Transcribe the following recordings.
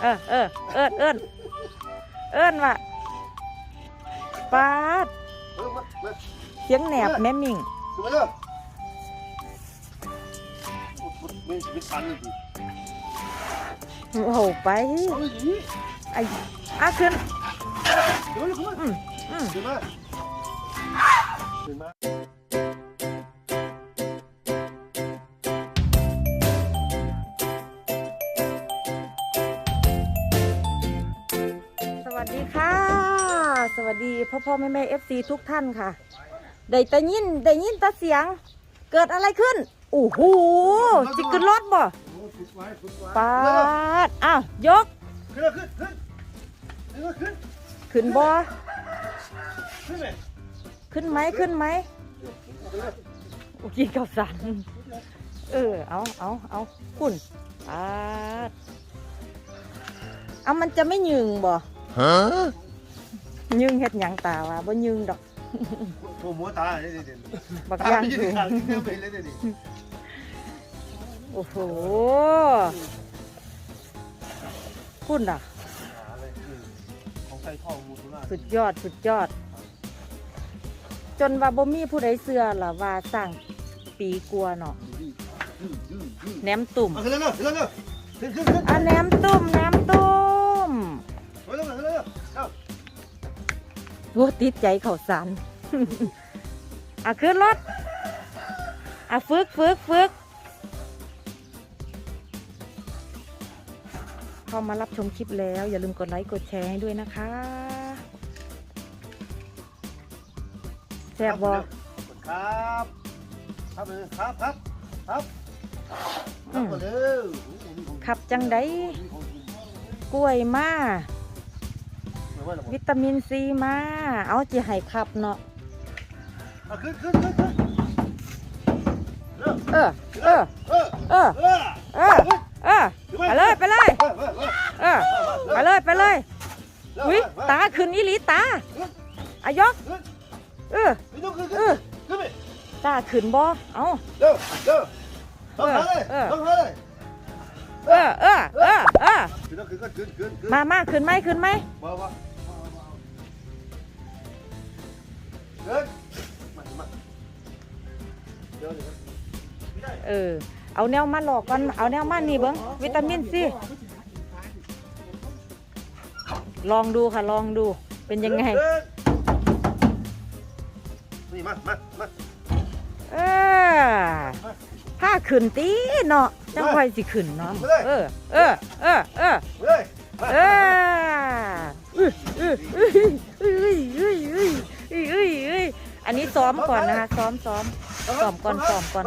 เออเออเอิ้นเอิ้นเอิ้นว่ะปาดเออมามาเสียงแหนบแม่มิงขึ้นมาเด้อไม่ใช่เป็นปันเลยดิโอ้โหไปเอาเลยดิไอ้อาขึ้นเดี๋ยวขึ้นมาอืมอืม ขึ้นมาขึ้นมา วัสดีพ่อพ่อแม่แม่เอฟซีทุกท่านค่ะ ได้แต่ยินได้ยินแต่เสียง เกิดอะไรขึ้นโอ้โหจิกึนรถบ่ปาดอ้าวยก ขึ้นขึ้นขึ้นขึ้นขึ้นบ่ขึ้นเลยขึ้นไหมขึ้นไหมขึ้นเลยโอ้กินข้าวสารเออเอาเอาเอาคุณปาดเอามันจะไม่หยึงบ่ฮ็ด หยังตาวะบ่ยึงดอกโอ้โหตาเนี่ยเด่นบักตาย่างไม่ยืสูนงขางเดียวไปเลยเด่นโอ้โหคุณอะของใส่ท่อมูทุล่าสุดยอดสุดยอด จนว่าบ่มีผู้ใดเชื่อล่ะว่าสร้างปีกลัวเนาะแหนมตุ่มเอาขึ้นเลยขึ้นเลยขึ้นขึ้นขึ้น อะแหนมตุ่มแหนมตุ่ม โอ้ติดใจเขาวสารอะขึ้นรถอะฝึกฝึกฝึกเข้ามารับชมคลิปแล้ว อย่าลืมกดไลค์กดแชร์ให้ด้วยนะคะแซ่บบอครับครับเลยครับครับครับครับมาเร็วขับจังไดกล้วยมา วิตามินซีมา เอาจะให้ขับเนาะขึ้นขึ้นขึ้นขึ้นเร็วเออเออเออ เออ เออ เออ เออ ไปเลย ไปเลย เออ ไปเลย ไปเลยวิตาขึ้นอีหลีตาอายก เออขึ้นขึ้นขึ้นขึ้นไปตาขึ้นบ่เอาเร็วเร็วต้องหาเลยต้องหาเลยเออเออเออเออขึ้นขึ้นขึ้นขึ้นขึ้นมามาขึ้นไหมขึ้นไหม มามาขึ้นมามาเดี๋ยวเดี๋ยวไม่ได้เออ เอาแนวมาหลอกกันเอาแนวมานี่เบิ้งวิตามินซีลองดูค่ะลองดูเป็นยังไง นี่มามามาเออถ้าขึ้นตีเนาะจังค่อยสิขึ้นเนาะเออ เออ เออ เออเฮ้ยเอออุ้ยอุ้ยอุ้ยอุ้ ยอุ้ยอุ้ยอุ้ยอุ้ยอันนี้ซ้อมก่อนนะคะ ซ้อมซ้อมซ้อมก่อนซ้อมก่อน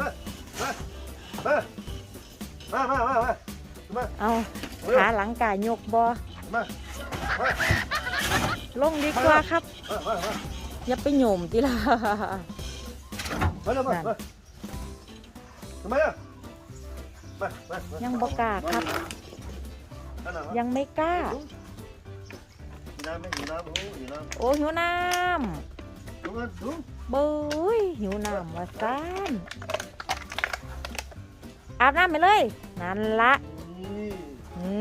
มามามามามามาเอาขาหลังกายยกบอมามาลงดีกว่าครับ มามามาอย่าไปโยมทีละมาเร็วมามาทำไมอะมามามายังบกล้าครับยังไม่กล้าอยู่ น้ำไหมอยู่น้ำโอ้อยู่น้โอ้หิวน้ำดูเงินดูำเบุ้ยหิวน้ำว่าซ่านอาบน้ำไปเลย นั่นละนี่อื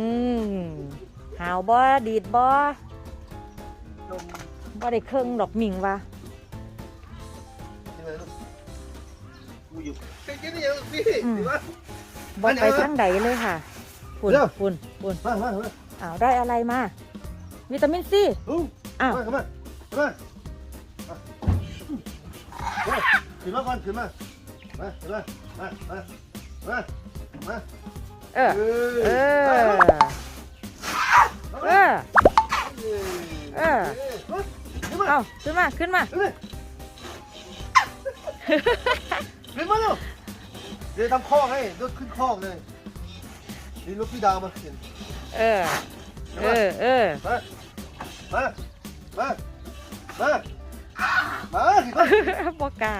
มหาวบอดีดบอจมบ่ได้เครื่องดอกหมิงว่ะที่ไหนลูกกูอยู่แค่นี้เองสิดีวะ บ่ไปทางใดเลยค่ะฝุ่นเร็วฝุ่นฝุ่นมามามาอ้าวได้อะไรมา วิตามินซี Ooh. Ow. Come on, come on, come on. Ah. Come on, come on, come on. Come on, come on, come on, come on, come on. เออ เออ เออ เออ Come เอา on, ขึ้นมา ขึ้นมา come on. Come on, เดี๋ยวทำคอกให้รถขึ้นคอกเลยนี่รถพี่ดาวมาเขียนเออ เออ เออ มา มา มา มา มาสิมาบอกล้า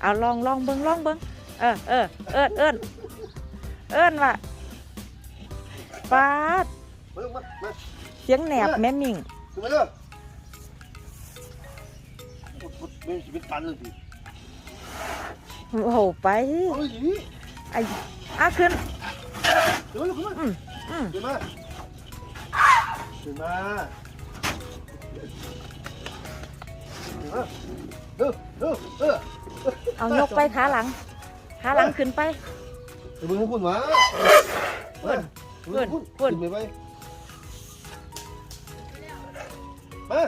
เอาลองลองเบิ้งลองเบิ้งเออเออเอิ้นเอิ้นเอิ้นว่ะปาดมามามาเสียงแหนบแม่มิงขึ้นมาเร็วไม่ชีวิตตันเลยสิโอ้โหไปเอาเลยสิไอ้อาขึ้นเดี๋ยวขึ้นมาอืมอืมขึ้นมาขึ้นมา เออเออเออเอายกไปขาหลังขาหลังขึ้นไปไปมึงให้พูดวะเพื่อนเพื่อนเพื่อนขึ้นไปไปมา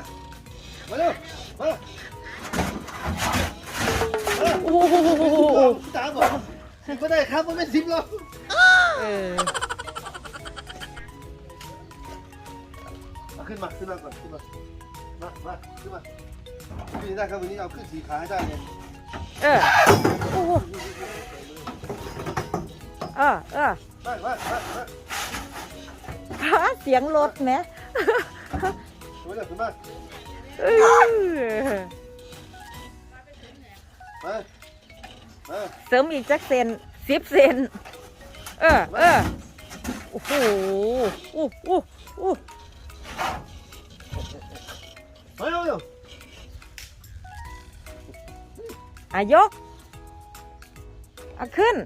มาเร็วมาโอ้โหตามบอกสิบก็ได้ครับมันไม่สิบหรอกเออขึ้นมาขึ้นมาก่อนขึ้นมา มามาขึ้นมานี่ได้ครับวันนี้เอาขึ้นสีขาให้ได้เลยเออโอ้โหเออเออได้มามามาหาเสียงรถไหมขึ้นมาขึ้นมาเออมามาเสริมอีกจักเซนสิบเซนเออเออโอ้โหอู้อู้อู้ เร็วเร็วอายกเอาขึ้น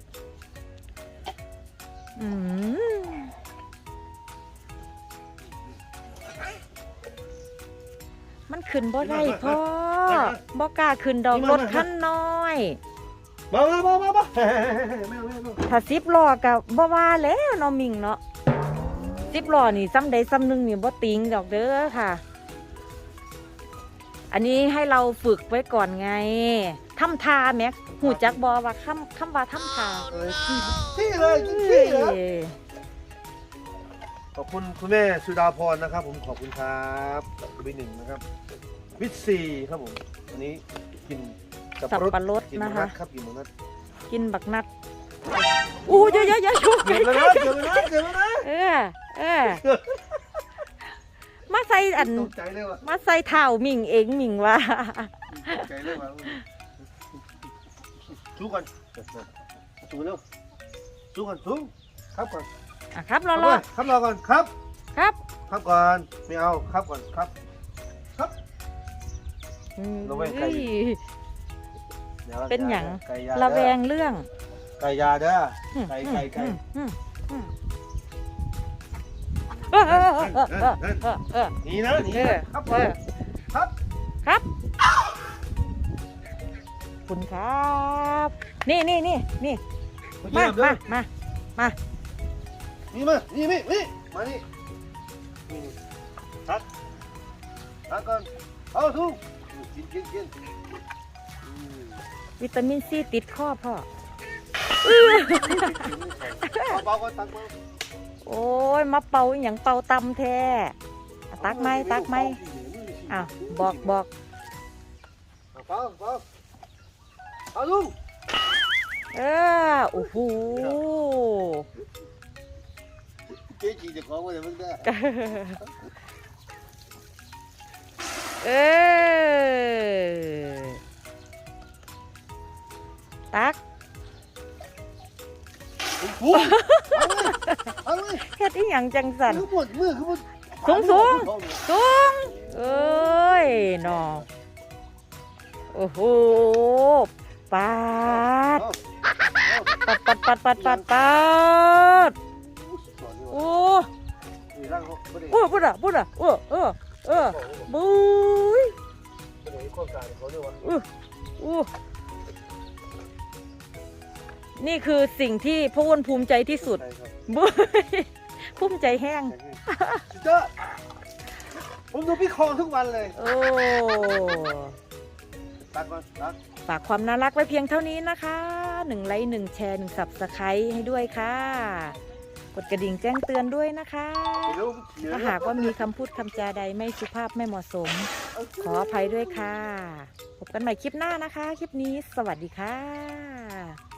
อืมมันขึ้นบ่ได้พ่อบ่กล้าขึ้นดอกรถคันน้อยมามามามามาไม่เอาไม่เอาไม่เอาถ้าสิบล้อกับบ่ว่าแล้วเนาะมิงเนาะสิบล้อนี่ซ้ำใดซ้ำหนึ่งนี่บ่ติงดอกเด้อค่ะ อันนี้ให้เราฝึกไว้ก่อนไงทำทาแม็กหูจักบอว่าคำคำว่าทำทาเออขี้เลยขี้เลยเอ้ยขอบคุณคุณแม่สุดาพรนะครับ ผมขอบคุณครับกับคุณพี่หนึ่งนะครับ วิตซีครับผมวันนี้กินสับปะรดกินนะมัคะดครับกินมัดกินบักนัดอู้เยอะเยอะเยอะอยู่เกือบแล้วนะเกือบแล้วนะเกือบแล้วนะเออเออ มาใส่อัน ตกใจเลยว่ะมาใส่เท้ามิงเองมิงว่าตกใจเลยว่ะสู้ก่อนสู้เร็วสู้ก่อนสู้ครับก่อนอะครับรอรอครับรอก่อนครับ ครับ ครับก่อนไม่เอาครับก่อนครับระแวงไก่อุ้ยดี๋ยวเป็นหยังไก่ยาระแวเด้องเรื่องไก่ยาเด้อไก่ไก่ไก่ นี่นะนี่เออนะครับครับครับคุณครับ นี่นี่นี่นี่มามามามานี่มานี่นี่นี่มานี่นี่ทักทักก่อนเอาทุกกินกินกินวิตามินซีติดข้อพ่อเบาๆก่อนตักมา โอ้ยมาเป่าอหย่างเป่าตำแท้อะตักไหมตักไหมอ้าวบอกบอกเอาเปล่าเปล่าเอาลุงเออโอ้โหเจ๊จีจะขอมาเดี๋ยวมึงได้เออตัก ฟูเอาเลยเอาเลยเฮ็ดอีหยังจังสันคือปวดมือคือปวดสูงสูงสูงเอ้ยนอโอ้โหปาดเอาปัดปัดปัดปัดปัดปัดสอนดีโอ้ว่ะนี่ร่างเขาไม่ได้โอ้พูดอะพูดอะเออเออเออบุ้ยไม่ได้ข้อการเขาด้วยวะอู้ นี่คือสิ่งที่พ่ออ้วนภูมิใจที่สุดใช่ครับบุ้ยภูมิใจแห้งเจ้าผมดูพี่คลองทุกวันเลยโอ้ตักก่อนตัก ฝากความน่ารักไว้เพียงเท่านี้นะคะหนึ่งไลค์หนึ่งแชร์หนึ่งสับสไครต์ให้ด้วยค่ะ กดกระดิ่งแจ้งเตือนด้วยนะคะเดี๋ยวเดี๋ยวถ้าหากว่ามีคำพูดคำจาใดไม่สุภาพไม่เหมาะสม ขออภัยด้วยค่ะ พบกันใหม่คลิปหน้านะคะ คลิปนี้สวัสดีค่ะ